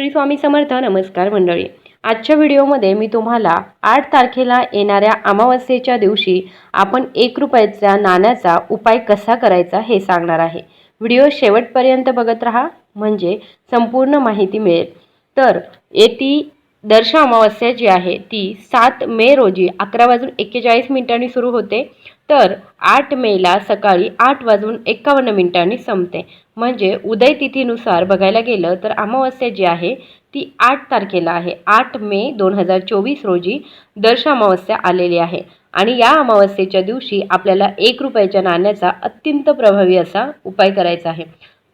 श्री स्वामी समर्थ नमस्कार मंडळी. आजच्या व्हिडिओमध्ये मी तुम्हाला आठ तारखेला येणाऱ्या अमावस्येच्या दिवशी आपण एक रुपयाच्या नाण्याचा उपाय कसा करायचा हे सांगणार आहे. व्हिडिओ शेवटपर्यंत बघत राहा म्हणजे संपूर्ण माहिती मिळेल. तर येती दर्श अमावस्या जी आहे ती सात मे रोजी अकरा वाजून एक्केचाळीस मिनिटांनी सुरू होते. तर आठ मेला सकाळी आठ वाजून एकावन्न मिनिटांनी संपते. म्हणजे उदय तिथीनुसार बघायला गेलं तर अमावस्या जी आहे ती आठ तारखेला आहे. आठ मे दोन हजार चोवीस रोजी दर्श अमावस्या आलेली आहे. आणि या अमावस्येच्या दिवशी आपल्याला एक रुपयाच्या नाण्याचा अत्यंत प्रभावी असा उपाय करायचा आहे.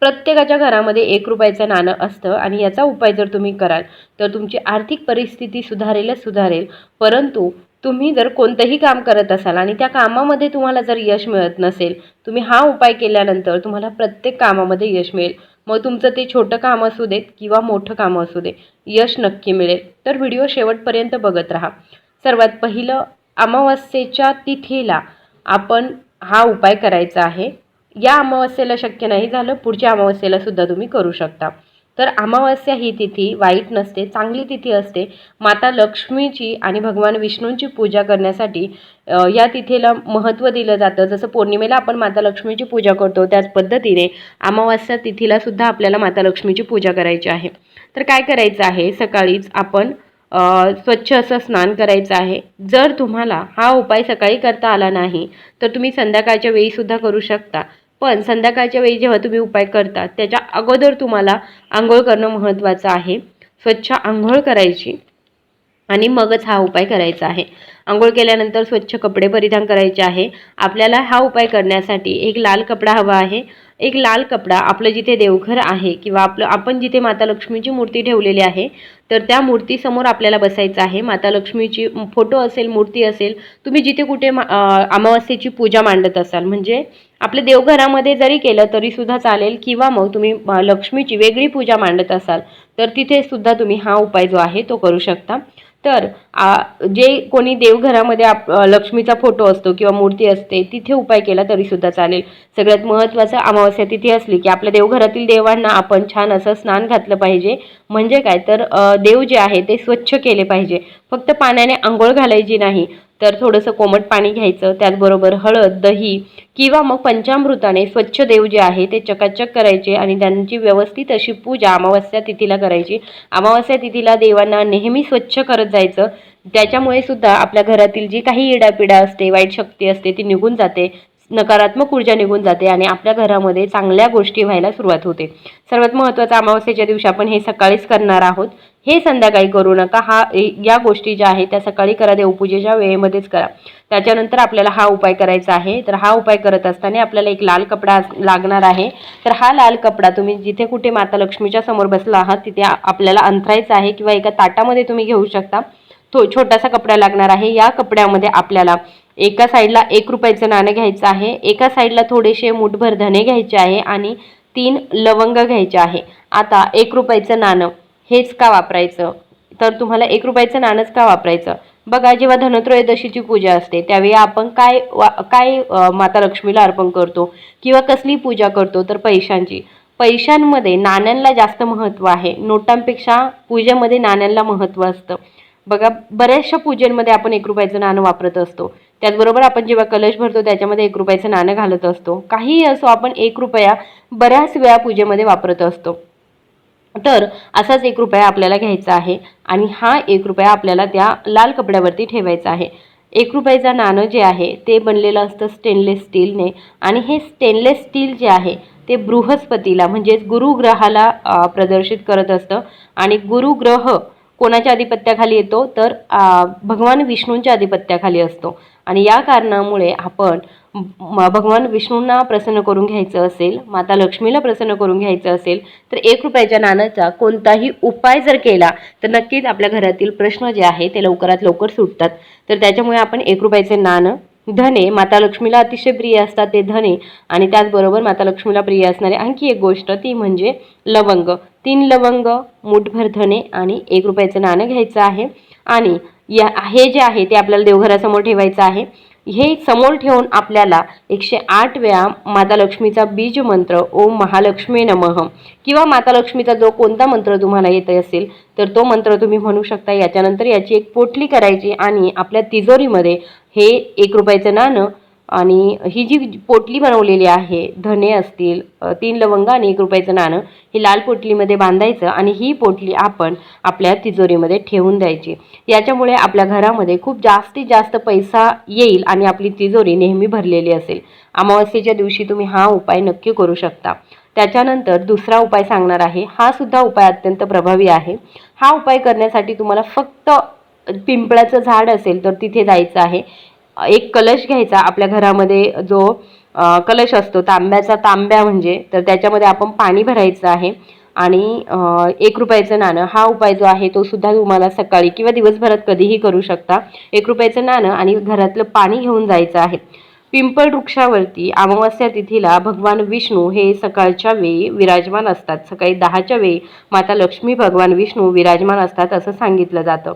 प्रत्येकाच्या घरामध्ये एक रुपयाचं नाणं असतं आणि याचा उपाय जर तुम्ही कराल तर तुमची आर्थिक परिस्थिती सुधारेलच सुधारेल. परंतु तुम्ही जर कोणतंही काम करत असाल आणि त्या कामामध्ये तुम्हाला जर यश मिळत नसेल तुम्ही हा उपाय केल्यानंतर तुम्हाला प्रत्येक कामामध्ये यश मिळेल. मग तुमचं ते छोटं काम असू देत किंवा मोठं काम असू दे यश नक्की मिळेल. तर व्हिडिओ शेवटपर्यंत बघत राहा. सर्वात पहिलं अमावस्येच्या तिथीला आपण हा उपाय करायचा आहे. या अमावस्येला शक्य नाही झालं पुढच्या अमावस्येला सुद्धा तुम्ही करू शकता. तर अमावस्या ही तिथी वाईट नसते चांगली तिथी असते. माता लक्ष्मीची आणि भगवान विष्णूंची पूजा करण्यासाठी या तिथीला महत्त्व दिलं जातं. जसं पौर्णिमेला आपण माता लक्ष्मीची पूजा करतो त्याच पद्धतीने अमावस्या तिथीला सुद्धा आपल्याला माता लक्ष्मीची पूजा करायची आहे. तर काय करायचं आहे? सकाळीच आपण स्वच्छ असं स्नान करायचं आहे. जर तुम्हाला हा उपाय सकाळी करता आला नाही तर तुम्ही संध्याकाळच्या वेळीसुद्धा करू शकता. पण संध्याकाळच्या वेळी जेव्हा तुम्ही उपाय करता त्याच्या अगोदर तुम्हाला आंघोळ करणं महत्त्वाचं आहे. स्वच्छ आंघोळ करायची आणि मगच हा उपाय करायचा आहे. आंघोळ केल्यानंतर स्वच्छ कपडे परिधान करायचे आहे. आपल्याला हा उपाय करण्यासाठी एक लाल कपडा हवा आहे. एक लाल कपडा आपलं जिथे देवघर आहे किंवा आपलं आपण जिथे माता लक्ष्मीची मूर्ती ठेवलेली आहे तर त्या मूर्तीसमोर आपल्याला बसायचं आहे. माता लक्ष्मीची फोटो असेल मूर्ती असेल तुम्ही जिथे कुठे अमावस्येची पूजा मांडत असाल. म्हणजे आपल्या देवघरामध्ये जरी केलं तरी सुद्धा चालेल किंवा मग तुम्ही लक्ष्मीची वेगळी पूजा मांडत असाल तर तिथे सुद्धा तुम्ही हा उपाय जो आहे तो करू शकता. तर जे कोणी देवघरामध्ये आप लक्ष्मीचा फोटो असतो किंवा मूर्ती असते तिथे उपाय केला तरीसुद्धा चालेल. सगळ्यात महत्त्वाचं अमावस्या तिथे असली की आपल्या देवघरातील देवांना आपण छान असं स्नान घातलं पाहिजे. म्हणजे काय? तर देव जे आहे ते स्वच्छ केले पाहिजे. फक्त पाण्याने आंघोळ घालायची नाही. तर थोडंसं कोमट पाणी घ्यायचं त्याचबरोबर हळद दही किंवा मग पंचामृताने स्वच्छ देव जे आहे ते चकाचक करायचे आणि त्यांची व्यवस्थित अशी पूजा अमावस्या तिथीला करायची. अमावस्या तिथीला देवांना नेहमी स्वच्छ करत जायचं. त्याच्यामुळे सुद्धा आपल्या घरातील जी काही इडापिडा असते वाईट शक्ती असते ती निघून जाते. नकारात्मक ऊर्जा निघून जाते आणि आपल्या घरामध्ये चांगल्या गोष्टी व्हायला सुरुवात होते. सर्वात महत्त्वाचं अमावस्येच्या दिवशी आपण हे सकाळीच करणार आहोत. हे संध्याकाळी करू नका. हा या गोष्टी ज्या आहेत त्या सकाळी करा देवपूजेच्या वेळेमध्येच करा. त्याच्यानंतर आपल्याला हा उपाय करायचा आहे. तर हा उपाय करत असताना आपल्याला एक लाल कपडा लागणार आहे. तर हा लाल कपडा तुम्ही जिथे कुठे माता लक्ष्मीच्या समोर बसला आहात तिथे आपल्याला अंथरायचा आहे किंवा एका ताटामध्ये तुम्ही घेऊ शकता. तो छोटासा कपडा लागणार आहे. या कपड्यामध्ये आपल्याला एका साईडला एक रुपयाचं नाणं घ्यायचं आहे. एका साईडला थोडेसे मुठभर धने घ्यायचे आहे आणि तीन लवंग घ्यायचे आहे. आता एक रुपयाचं नाणं. हेच का वापरायचं? तर तुम्हाला एक रुपयाचं नाणंच का वापरायचं? बघा जेव्हा धनत्रयोदशीची पूजा असते त्यावेळी आपण काय वा काय माता लक्ष्मीला अर्पण करतो? किंवा कसली पूजा करतो? तर पैशांची. पैशांमध्ये नाण्यांना जास्त महत्त्व आहे. नोटांपेक्षा पूजेमध्ये नाण्यांना महत्त्व असतं. बघा बऱ्याचशा पूजेमध्ये आपण एक रुपयाचं नाणं वापरत असतो. त्याचबरोबर आपण जेव्हा कलश भरतो त्याच्यामध्ये एक रुपयाचं नाणं घालत असतो. काहीही असो आपण एक रुपया बऱ्याच वेळा पूजेमध्ये वापरत असतो. तर असाच एक रुपया आपल्याला घ्यायचा आहे आणि हा एक रुपया आपल्याला त्या लाल कपड्यावरती ठेवायचा आहे. एक रुपयाचं नाणं जे आहे ते बनलेलं असतं स्टेनलेस स्टीलने आणि हे स्टेनलेस स्टील जे आहे ते बृहस्पतीला म्हणजेच गुरुग्रहाला प्रदर्शित करत असतं आणि गुरुग्रह कोणाच्या आधिपत्याखाली येतो तर भगवान विष्णूंच्या आधिपत्याखाली असतो आणि या कारणामुळे आपण भगवान विष्णूंना प्रसन्न करून घ्यायचं असेल माता लक्ष्मीला प्रसन्न करून घ्यायचं असेल तर एक रुपयाच्या नाण्याचा कोणताही उपाय जर केला तर नक्कीच आपल्या घरातील प्रश्न जे आहे ते लवकरात लवकर सुटतात. तर त्याच्यामुळे आपण एक रुपयाचे नाणं धने माता लक्ष्मीला अतिशय प्रिय असतात ते धने आणि त्याचबरोबर माता लक्ष्मीला प्रिय असणारे आणखी एक गोष्ट ती म्हणजे लवंग. तीन लवंग मुठभर धने आणि एक रुपयाचं नाणं घ्यायचं आहे. आणि या हे जे आहे ते आपल्याला देवघरासमोर ठेवायचं आहे. हे समोर ठेवून आपल्याला एकशे आठ वेळा माता लक्ष्मीचा बीज मंत्र ओम महालक्ष्मी नमः किंवा माता लक्ष्मीचा जो कोणता मंत्र तुम्हाला येत असेल तर तो मंत्र तुम्ही म्हणू शकता. याच्यानंतर याची एक पोटली करायची आणि आपल्या तिजोरीमध्ये हे एक रुपयाचं नाणं आणि ही जी पोटली बनवलेली आहे धने असतील तीन लवंग आणि एक रुपयाचं नाणं ही लाल पोटलीमध्ये बांधायचं आणि ही पोटली आपण आपल्या तिजोरीमध्ये ठेवून द्यायची. याच्यामुळे आपल्या घरामध्ये खूप जास्तीत जास्त पैसा येईल आणि आपली तिजोरी नेहमी भरलेली असेल. अमावस्येच्या दिवशी तुम्ही हा उपाय नक्की करू शकता. त्याच्यानंतर दुसरा उपाय सांगणार आहे. हा सुद्धा उपाय अत्यंत प्रभावी आहे. हा उपाय करण्यासाठी तुम्हाला फक्त पिंपळाचं झाड असेल तर तिथे जायचं आहे. एक कलश घ्यायचा आपल्या घरामध्ये जो कलश असतो तांब्याचा तांब्या म्हणजे तर त्याच्यामध्ये आपण पाणी भरायचं आहे. आणि एक रुपयाचं नाणं हा उपाय जो आहे तो सुद्धा तुम्हाला सकाळी किंवा दिवसभरात कधीही करू शकता. एक रुपयाचं नाणं आणि घरातलं पाणी घेऊन जायचं आहे. पिंपळ वृक्षावरती अमावस्या तिथीला भगवान विष्णू हे सकाळच्या वेळी विराजमान असतात. सकाळी दहाच्या वेळी माता लक्ष्मी भगवान विष्णू विराजमान असतात असं सांगितलं जातं.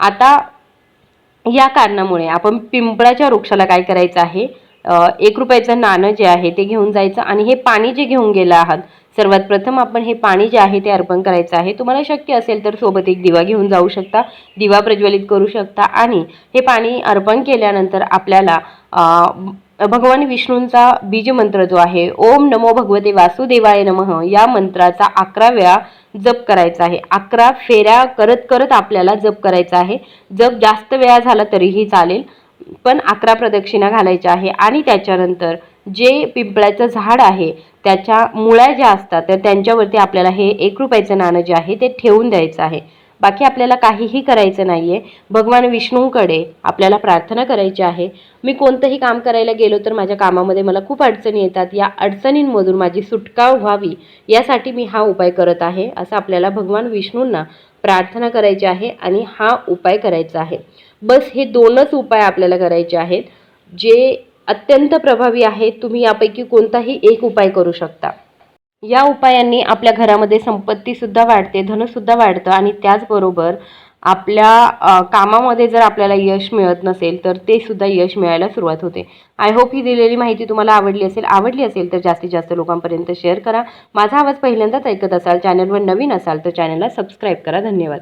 आता या कारणामुळे आपण पिंपळाच्या वृक्षाला काय करायचं आहे? एक रुपयाचं नाणं जे आहे ते घेऊन जायचं आणि हे पाणी जे घेऊन गेलं आहात सर्वात प्रथम आपण हे पाणी जे आहे ते अर्पण करायचं आहे. तुम्हाला शक्य असेल तर सोबत एक दिवा घेऊन जाऊ शकता दिवा प्रज्वलित करू शकता आणि हे पाणी अर्पण केल्यानंतर आपल्याला भगवान विष्णूंचा बीजमंत्र जो आहे ओम नमो भगवते वासुदेवाय नमः या मंत्राचा अकरा वेळा जप करायचा आहे. अकरा फेऱ्या करत करत आपल्याला जप करायचा आहे. जप जास्त वेळा झाला तरीही चालेल पण अकरा प्रदक्षिणा घालायच्या आहे. आणि त्याच्यानंतर जे पिंपळाचं झाड आहे त्याच्या मुळ्या ज्या असतात तर त्यांच्यावरती आपल्याला हे एक रुपयाचं नाणं जे आहे ते ठेवून द्यायचं आहे. बाकी आपल्याला काहीही करायचं नाही आहे भगवान विष्णूंकडे आपल्याला प्रार्थना करायची आहे. मी कोणतंही काम करायला गेलो तर माझ्या कामामध्ये मला खूप अडचणी येतात. या अडचणींमधून माझी सुटका व्हावी यासाठी मी हा उपाय करत आहे असं आपल्याला भगवान विष्णूंना प्रार्थना करायची आहे आणि हा उपाय करायचा आहे. बस हे दोनच उपाय आपल्याला करायचे आहेत. जे अत्यंत प्रभावी आहेत. तुम्ही यापैकी कोणताही एक उपाय करू शकता. या उपायांनी आपल्या घरामध्ये संपत्तीसुद्धा वाढते धनसुद्धा वाढतं आणि त्याचबरोबर आपल्या कामामध्ये जर आपल्याला यश मिळत नसेल तर ते सुद्धा यश मिळायला सुरुवात होते. आय होप ही दिलेली माहिती तुम्हाला आवडली असेल आवडली असेल तर जास्तीत जास्त लोकांपर्यंत शेअर करा. माझा आवाज पहिल्यांदाच ऐकत असाल चॅनलवर नवीन असाल तर चॅनलला सबस्क्राईब करा. धन्यवाद.